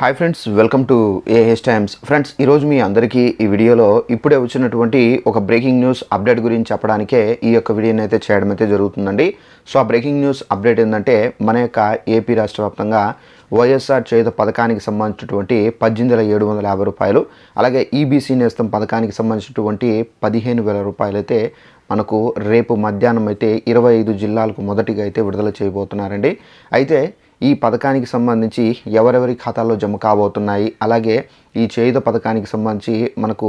Hi friends welcome to AH times friends ఈరోజు మీ అందరికీ ఈ వీడియోలో ఇప్పుడే వచ్చినటువంటి ఒక బ్రేకింగ్ న్యూస్ అప్డేట్ గురించి చెప్పడానికే ఈ యొక్క వీడియోని అయితే చేయడం అయితే జరుగుతుందండి. సో ఆ బ్రేకింగ్ న్యూస్ అప్డేట్ ఏంటంటే మన యొక్క ఏపీ రాష్ట్ర వ్యాప్తంగా వైఎస్ఆర్ చేయుత పథకానికి సంబంధించినటువంటి పద్దెనిమిది వేల ఏడు వందల యాభై రూపాయలు అలాగే ఈబీసీ నేస్తం పథకానికి సంబంధించినటువంటి పదిహేను వేల రూపాయలు అయితే మనకు రేపు మధ్యాహ్నం అయితే ఇరవై ఐదు జిల్లాలకు మొదటిగా అయితే విడుదల చేయబోతున్నారండి. అయితే ఈ పథకానికి సంబంధించి ఎవరెవరి ఖాతాల్లో జమ కాబోతున్నాయి? అలాగే ఈ చేయుత పథకానికి సంబంధించి మనకు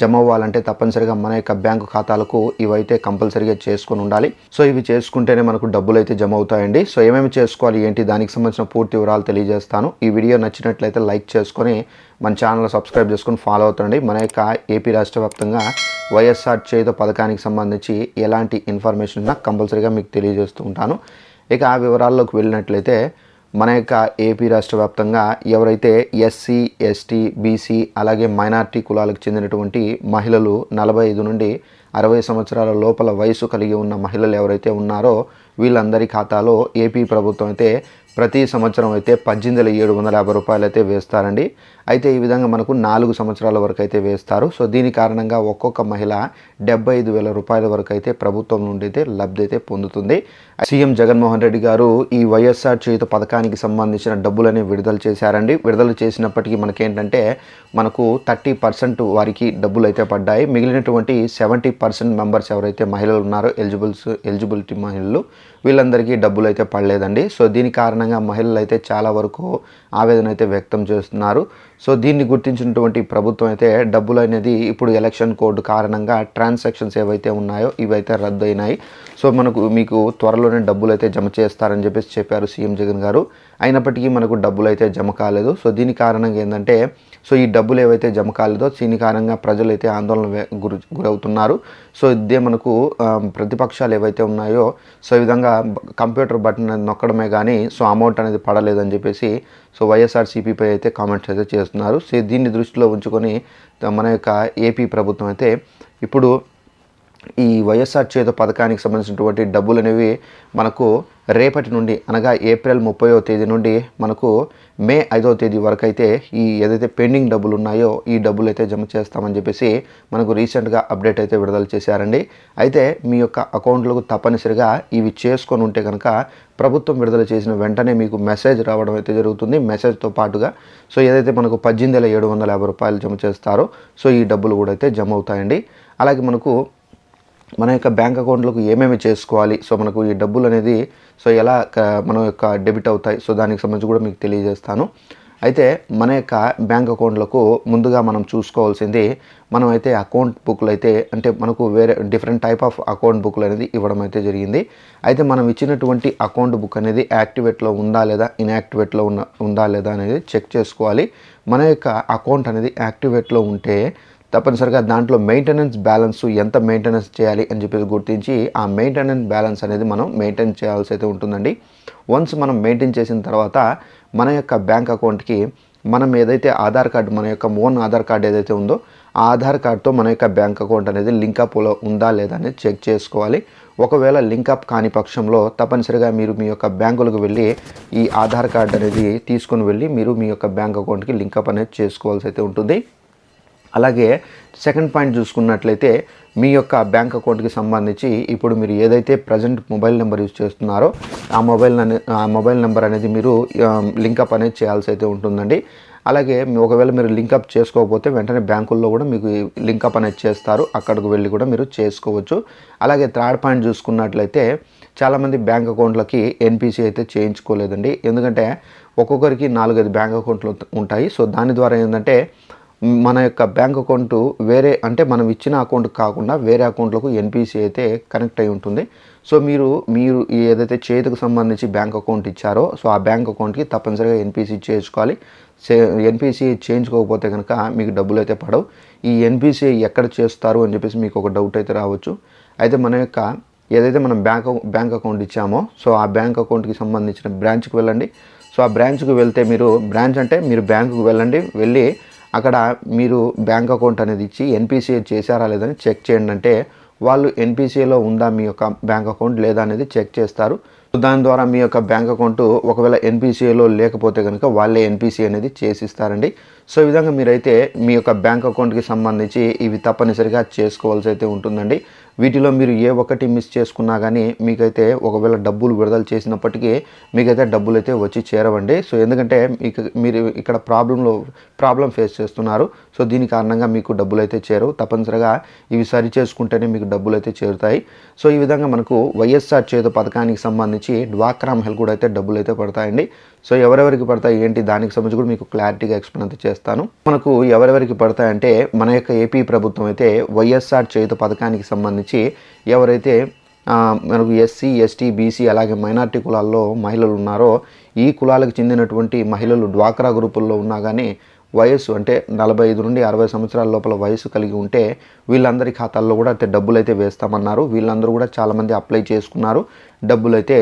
జమ అవ్వాలంటే తప్పనిసరిగా మన యొక్క బ్యాంకు ఖాతాలకు ఇవైతే కంపల్సరీగా చేసుకొని ఉండాలి. సో ఇవి చేసుకుంటేనే మనకు డబ్బులు అయితే జమ అవుతాయండి. సో ఏమేమి చేసుకోవాలి ఏంటి దానికి సంబంధించిన పూర్తి వివరాలు తెలియజేస్తాను. ఈ వీడియో నచ్చినట్లయితే లైక్ చేసుకొని మన ఛానల్ సబ్స్క్రైబ్ చేసుకొని ఫాలో అవుతుండండి. మన యొక్క ఏపీ రాష్ట్ర వ్యాప్తంగా వైఎస్ఆర్ చేయుత పథకానికి సంబంధించి ఎలాంటి ఇన్ఫర్మేషన్ ఉన్నా కంపల్సరీగా మీకు తెలియజేస్తూ ఉంటాను. ఇక ఆ వివరాల్లోకి వెళ్ళినట్లయితే మన యొక్క ఏపీ రాష్ట్ర వ్యాప్తంగా ఎవరైతే ఎస్సీ ఎస్టీ బీసీ అలాగే మైనార్టీ కులాలకు చెందినటువంటి మహిళలు నలభై ఐదు నుండి అరవై సంవత్సరాల లోపల వయసు కలిగి ఉన్న మహిళలు ఎవరైతే ఉన్నారో వీళ్ళందరి ఖాతాలో ఏపీ ప్రభుత్వం అయితే ప్రతి సంవత్సరం అయితే పద్దెనిమిది ఏడు వందల యాభై రూపాయలు అయితే వేస్తారండి. అయితే ఈ విధంగా మనకు నాలుగు సంవత్సరాల వరకు అయితే వేస్తారు. సో దీని కారణంగా ఒక్కొక్క మహిళ డెబ్బై ఐదు వేల రూపాయల వరకు అయితే ప్రభుత్వం నుండి అయితే లబ్ధి అయితే పొందుతుంది. సీఎం జగన్మోహన్ రెడ్డి గారు ఈ వైఎస్ఆర్ చేయుత పథకానికి సంబంధించిన డబ్బులని విడుదల చేశారండి. విడుదల చేసినప్పటికీ మనకేంటంటే మనకు థర్టీ పర్సెంట్ వారికి డబ్బులు అయితే పడ్డాయి. మిగిలినటువంటి సెవెంటీ పర్సెంట్ మెంబర్స్ ఎవరైతే మహిళలు ఉన్నారో ఎలిజిబుల్స్ ఎలిజిబిలిటీ మహిళలు వీళ్ళందరికీ డబ్బులు అయితే పడలేదండి. సో దీని కారణంగా మహిళలు అయితే చాలా వరకు ఆవేదన అయితే వ్యక్తం చేస్తున్నారు. సో దీన్ని గుర్తించినటువంటి ప్రభుత్వం అయితే డబ్బులు అనేది ఇప్పుడు ఎలక్షన్ కోడ్ కారణంగా ట్రాన్సాక్షన్స్ ఏవైతే ఉన్నాయో ఇవైతే రద్దు అయినాయి సో మనకు మీకు త్వరలోనే డబ్బులు అయితే జమ చేస్తారని చెప్పేసి చెప్పారు సీఎం జగన్ గారు. అయినప్పటికీ మనకు డబ్బులు అయితే జమ కాలేదు. సో దీని కారణంగా ఏంటంటే సో ఈ డబ్బులు ఏవైతే జమ కాలేదో దీని కారణంగా ప్రజలు అయితే ఆందోళన గురి గురవుతున్నారు. సో ఇదే మనకు ప్రతిపక్షాలు ఏవైతే ఉన్నాయో సో ఈ విధంగా కంప్యూటర్ బటన్ అనేది నొక్కడమే కానీ సో అమౌంట్ అనేది పడలేదని చెప్పేసి సో వైఎస్ఆర్సీపీపై అయితే కామెంట్స్ అయితే చేస్తున్నారు. సో దీన్ని దృష్టిలో ఉంచుకొని మన యొక్క ఏపీ ప్రభుత్వం అయితే ఇప్పుడు ఈ వైఎస్ఆర్ చేత పథకానికి సంబంధించినటువంటి డబ్బులు అనేవి మనకు రేపటి నుండి అనగా ఏప్రిల్ ముప్పైవ తేదీ నుండి మనకు మే ఐదవ తేదీ వరకు అయితే ఈ ఏదైతే పెండింగ్ డబ్బులు ఉన్నాయో ఈ డబ్బులు అయితే జమ చేస్తామని చెప్పేసి మనకు రీసెంట్గా అప్డేట్ అయితే విడుదల చేశారండి. అయితే మీ యొక్క అకౌంట్లకు తప్పనిసరిగా ఇవి చేసుకొని ఉంటే కనుక ప్రభుత్వం విడుదల చేసిన వెంటనే మీకు మెసేజ్ రావడం అయితే జరుగుతుంది. మెసేజ్తో పాటుగా సో ఏదైతే మనకు పద్దెనిమిది వేల ఏడు వందల యాభై రూపాయలు జమ చేస్తారో సో ఈ డబ్బులు కూడా అయితే జమ అవుతాయండి. అలాగే మనకు మన యొక్క బ్యాంక్ అకౌంట్లకు ఏమేమి చేసుకోవాలి? సో మనకు ఈ డబ్బులు అనేది సో ఎలా మన యొక్క డెబిట్ అవుతాయి? సో దానికి సంబంధించి కూడా మీకు తెలియజేస్తాను. అయితే మన యొక్క బ్యాంక్ అకౌంట్లకు ముందుగా మనం చూసుకోవాల్సింది మనం అయితే అకౌంట్ బుక్లు అయితే అంటే మనకు వేరే డిఫరెంట్ టైప్ ఆఫ్ అకౌంట్ బుక్లు అనేది ఇవ్వడం అయితే జరిగింది. అయితే మనం ఇచ్చినటువంటి అకౌంట్ బుక్ అనేది యాక్టివేట్లో ఉందా లేదా ఇన్యాక్టివేట్లో ఉన్న ఉందా లేదా అనేది చెక్ చేసుకోవాలి. మన యొక్క అకౌంట్ అనేది యాక్టివేట్లో ఉంటే తప్పనిసరిగా దాంట్లో మెయింటెనెన్స్ బ్యాలెన్స్ ఎంత మెయింటెనెన్స్ చేయాలి అని చెప్పేసి గుర్తించి ఆ మెయింటెనెన్స్ బ్యాలెన్స్ అనేది మనం మెయింటైన్ చేయాల్సి అయితే ఉంటుందండి. వన్స్ మనం మెయింటైన్ చేసిన తర్వాత మన యొక్క బ్యాంక్ అకౌంట్కి మనం ఏదైతే ఆధార్ కార్డు మన యొక్క ఓన్ ఆధార్ కార్డు ఏదైతే ఉందో ఆ ఆధార్ కార్డుతో మన యొక్క బ్యాంక్ అకౌంట్ అనేది లింకప్లో ఉందా లేదా అనేది చెక్ చేసుకోవాలి. ఒకవేళ లింకప్ కాని పక్షంలో తప్పనిసరిగా మీరు మీ యొక్క బ్యాంకులకు వెళ్ళి ఈ ఆధార్ కార్డు అనేది తీసుకొని వెళ్ళి మీరు మీ యొక్క బ్యాంక్ అకౌంట్కి లింకప్ అనేది చేసుకోవాల్సి అయితే ఉంటుంది. అలాగే సెకండ్ పాయింట్ చూసుకున్నట్లయితే మీ యొక్క బ్యాంక్ అకౌంట్కి సంబంధించి ఇప్పుడు మీరు ఏదైతే ప్రజెంట్ మొబైల్ నెంబర్ యూజ్ చేస్తున్నారో ఆ మొబైల్ ఆ మొబైల్ నెంబర్ అనేది మీరు లింకప్ అనేది చేయాల్సి అయితే ఉంటుందండి. అలాగే ఒకవేళ మీరు లింకప్ చేసుకోకపోతే వెంటనే బ్యాంకుల్లో కూడా మీకు లింకప్ అనేది చేస్తారు. అక్కడికి వెళ్ళి కూడా మీరు చేసుకోవచ్చు. అలాగే థర్డ్ పాయింట్ చూసుకున్నట్లయితే చాలామంది బ్యాంక్ అకౌంట్లకి ఎన్పిసి అయితే చేయించుకోలేదండి. ఎందుకంటే ఒక్కొక్కరికి నాలుగైదు బ్యాంక్ అకౌంట్లు ఉంటాయి. సో దాని ద్వారా ఏంటంటే మన యొక్క బ్యాంక్ అకౌంట్ వేరే అంటే మనం ఇచ్చిన అకౌంట్ కాకుండా వేరే అకౌంట్లకు ఎన్పిసి అయితే కనెక్ట్ అయి ఉంటుంది. సో మీరు మీరు ఏదైతే చేతికి సంబంధించి బ్యాంక్ అకౌంట్ ఇచ్చారో సో ఆ బ్యాంక్ అకౌంట్కి తప్పనిసరిగా ఎన్పిసి చేసుకోవాలి. ఎన్పిసి చేయించుకోకపోతే కనుక మీకు డబ్బులు అయితే పడవు. ఈ ఎన్పిసి ఎక్కడ చేస్తారు అని చెప్పేసి మీకు ఒక డౌట్ అయితే రావచ్చు. అయితే మన యొక్క ఏదైతే మనం బ్యాంక్ బ్యాంక్ అకౌంట్ ఇచ్చామో సో ఆ బ్యాంక్ అకౌంట్కి సంబంధించిన బ్రాంచ్కి వెళ్ళండి. సో ఆ బ్రాంచ్కి వెళ్తే మీరు బ్రాంచ్ అంటే మీరు బ్యాంకుకు వెళ్ళండి. వెళ్ళి అక్కడ మీరు బ్యాంక్ అకౌంట్ అనేది ఇచ్చి ఎన్పిసిఐ చేశారా లేదని చెక్ చేయండి అంటే వాళ్ళు ఎన్పిసిఐలో ఉందా మీ యొక్క బ్యాంక్ అకౌంట్ లేదా అనేది చెక్ చేస్తారు. దాని ద్వారా మీ యొక్క బ్యాంక్ అకౌంట్ ఒకవేళ ఎన్పిసిఐలో లేకపోతే కనుక వాళ్ళే ఎన్పిసి అనేది చేసిస్తారండి. సో ఈ విధంగా మీరైతే మీ యొక్క బ్యాంక్ అకౌంట్కి సంబంధించి ఇవి తప్పనిసరిగా చేసుకోవాల్సి అయితే ఉంటుందండి. వీటిలో మీరు ఏ ఒక్కటి మిస్ చేసుకున్నా కానీ మీకైతే ఒకవేళ డబ్బులు విడుదల చేసినప్పటికీ మీకైతే డబ్బులు అయితే వచ్చి చేరవండి. సో ఎందుకంటే మీకు మీరు ఇక్కడ ప్రాబ్లంలో ప్రాబ్లం ఫేస్ చేస్తున్నారు. సో దీని కారణంగా మీకు డబ్బులు అయితే చేరవు. తప్పనిసరిగా ఇవి సరి చేసుకుంటేనే మీకు డబ్బులు అయితే చేరుతాయి. సో ఈ విధంగా మనకు వైఎస్ఆర్ చేతు పథకానికి సంబంధించి డ్వాక్రా మహిళ కూడా అయితే డబ్బులు అయితే పడతాయండి. సో ఎవరెవరికి పడతాయి ఏంటి దానికి సంబంధించి కూడా మీకు క్లారిటీగా ఎక్స్ప్లెయిన్ అయితే చేస్తాను. మనకు ఎవరెవరికి పడతాయంటే మన యొక్క ఏపీ ప్రభుత్వం అయితే వైఎస్ఆర్ చేతు పథకానికి సంబంధించి ఎవరైతే మనకు ఎస్సీ ఎస్టీ బీసీ అలాగే మైనార్టీ కులాల్లో మహిళలు ఉన్నారో ఈ కులాలకు చెందినటువంటి మహిళలు డ్వాక్రా గ్రూపుల్లో ఉన్నా కానీ వయస్సు అంటే నలభై ఐదు నుండి అరవై సంవత్సరాల లోపల వయసు కలిగి ఉంటే వీళ్ళందరి ఖాతాల్లో కూడా అయితే డబ్బులు అయితే వేస్తామన్నారు. వీళ్ళందరూ కూడా చాలామంది అప్లై చేసుకున్నారు. డబ్బులు అయితే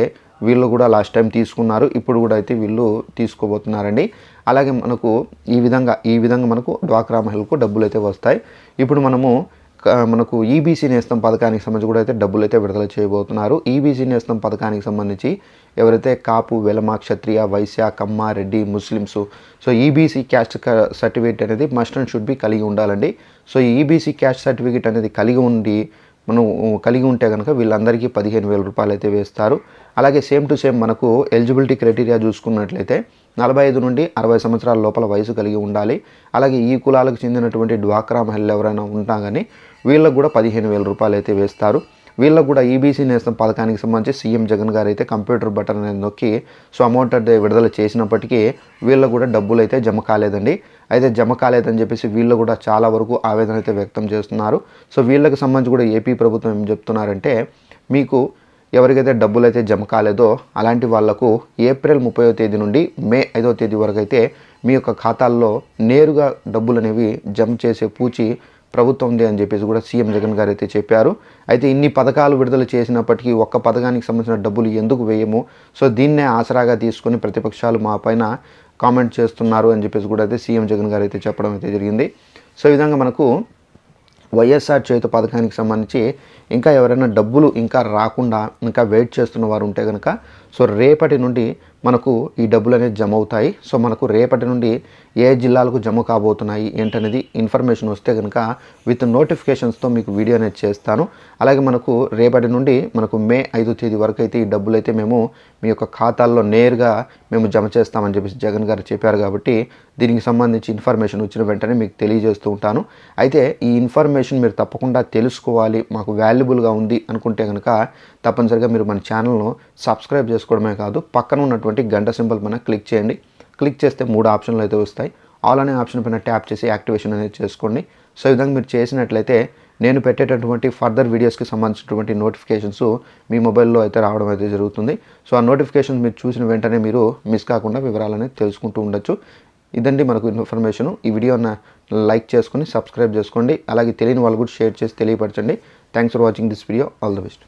వీళ్ళు కూడా లాస్ట్ టైం తీసుకున్నారు. ఇప్పుడు కూడా అయితే వీళ్ళు తీసుకోబోతున్నారండి. అలాగే మనకు ఈ విధంగా ఈ విధంగా మనకు డ్వాక్రా మహిళలకు డబ్బులు అయితే వస్తాయి. ఇప్పుడు మనము మనకు ఈబీసీ నేస్తం పథకానికి సంబంధించి కూడా అయితే డబ్బులు అయితే విడుదల చేయబోతున్నారు. ఈబీసీ నేస్తం పథకానికి సంబంధించి ఎవరైతే Kapu Velama Kshatriya Vaishya Kamma Reddy Muslims so EBC caste certificate అనేది మస్ట్ అండ్ షుడ్ బి కలిగి ఉండాలండి. సో ఈబీసీ క్యాస్ట్ సర్టిఫికేట్ అనేది కలిగి ఉండి మనం కలిగి ఉంటే కనుక వీళ్ళందరికీ పదిహేను వేల రూపాయలు అయితే వేస్తారు. అలాగే సేమ్ టు సేమ్ మనకు ఎలిజిబిలిటీ క్రైటీరియా చూసుకున్నట్లయితే నలభై ఐదు నుండి అరవై సంవత్సరాల లోపల వయసు కలిగి ఉండాలి. అలాగే ఈ కులాలకు చెందినటువంటి డ్వాక్రా మహిళలు ఎవరైనా ఉంటా కానీ వీళ్ళకు కూడా పదిహేను వేల రూపాయలు అయితే వేస్తారు. వీళ్ళకు కూడా ఈబీసీ నేస్తం పథకానికి సంబంధించి సీఎం జగన్ గారు అయితే కంప్యూటర్ బటన్ అనేది నొక్కి సో అమౌంట్ విడుదల చేసినప్పటికీ వీళ్ళకు కూడా డబ్బులు అయితే జమ కాలేదండి. అయితే జమ కాలేదని చెప్పేసి వీళ్ళు కూడా చాలా వరకు ఆవేదన అయితే వ్యక్తం చేస్తున్నారు. సో వీళ్ళకి సంబంధించి కూడా ఏపీ ప్రభుత్వం ఏం చెప్తున్నారంటే మీకు ఎవరికైతే డబ్బులు అయితే జమ కాలేదో అలాంటి వాళ్ళకు ఏప్రిల్ ముప్పైవ తేదీ నుండి మే ఐదో తేదీ వరకు అయితే మీ యొక్క ఖాతాల్లో నేరుగా డబ్బులు అనేవి జమ చేసే పూచి ప్రభుత్వం ఉంది అని చెప్పేసి కూడా సీఎం జగన్ గారు అయితే చెప్పారు. అయితే ఇన్ని పథకాలు విడుదల చేసినప్పటికీ ఒక్క పథకానికి సంబంధించిన డబ్బులు ఎందుకు వేయము? సో దీన్నే ఆసరాగా తీసుకొని ప్రతిపక్షాలు మా పైన కామెంట్ చేస్తున్నారు అని చెప్పేసి కూడా అయితే సీఎం జగన్ గారు అయితే చెప్పడం అయితే జరిగింది. సో ఈ విధంగా మనకు వైఎస్ఆర్ చేతు పథకానికి సంబంధించి ఇంకా ఎవరైనా డబ్బులు ఇంకా రాకుండా ఇంకా వెయిట్ చేస్తున్న వారు ఉంటే కనుక సో రేపటి నుండి మనకు ఈ డబ్బులు అనేది జమ అవుతాయి సో మనకు రేపటి నుండి ఏ జిల్లాలకు జమ కాబోతున్నాయి ఏంటనేది ఇన్ఫర్మేషన్ వస్తే కనుక విత్ నోటిఫికేషన్స్తో మీకు వీడియో అనేది చేస్తాను. అలాగే మనకు రేపటి నుండి మనకు మే ఐదో తేదీ వరకు అయితే ఈ డబ్బులు అయితే మేము మీ యొక్క ఖాతాల్లో నేరుగా మేము జమ చేస్తామని చెప్పేసి జగన్ గారు చెప్పారు కాబట్టి దీనికి సంబంధించి ఇన్ఫర్మేషన్ వచ్చిన వెంటనే మీకు తెలియజేస్తూ ఉంటాను. అయితే ఈ ఇన్ఫర్మేషన్ మీరు తప్పకుండా తెలుసుకోవాలి మాకు వాల్యుబుల్గా ఉంది అనుకుంటే కనుక తప్పనిసరిగా మీరు మన ఛానల్ను సబ్స్క్రైబ్ చేసుకోవడమే కాదు పక్కన ఉన్నటువంటి గంట సింబల్ పైన క్లిక్ చేయండి. క్లిక్ చేస్తే మూడు ఆప్షన్లు అయితే వస్తాయి. ఆల్ అనే ఆప్షన్ పైన ట్యాప్ చేసి యాక్టివేషన్ అనేది చేసుకోండి. సో ఈ విధంగా మీరు చేసినట్లయితే నేను పెట్టేటటువంటి ఫర్దర్ వీడియోస్కి సంబంధించినటువంటి నోటిఫికేషన్స్ మీ మొబైల్లో అయితే రావడం అయితే జరుగుతుంది. సో ఆ నోటిఫికేషన్ మీరు చూసిన వెంటనే మీరు మిస్ కాకుండా వివరాలు అనేది తెలుసుకుంటూ ఉండొచ్చు. ఇదండి మనకు ఇన్ఫర్మేషన్. ఈ వీడియోని లైక్ చేసుకొని సబ్స్క్రైబ్ చేసుకోండి. అలాగే తెలియని వాళ్ళు కూడా షేర్ చేసి తెలియపరచండి. Thanks for watching this video. All the best.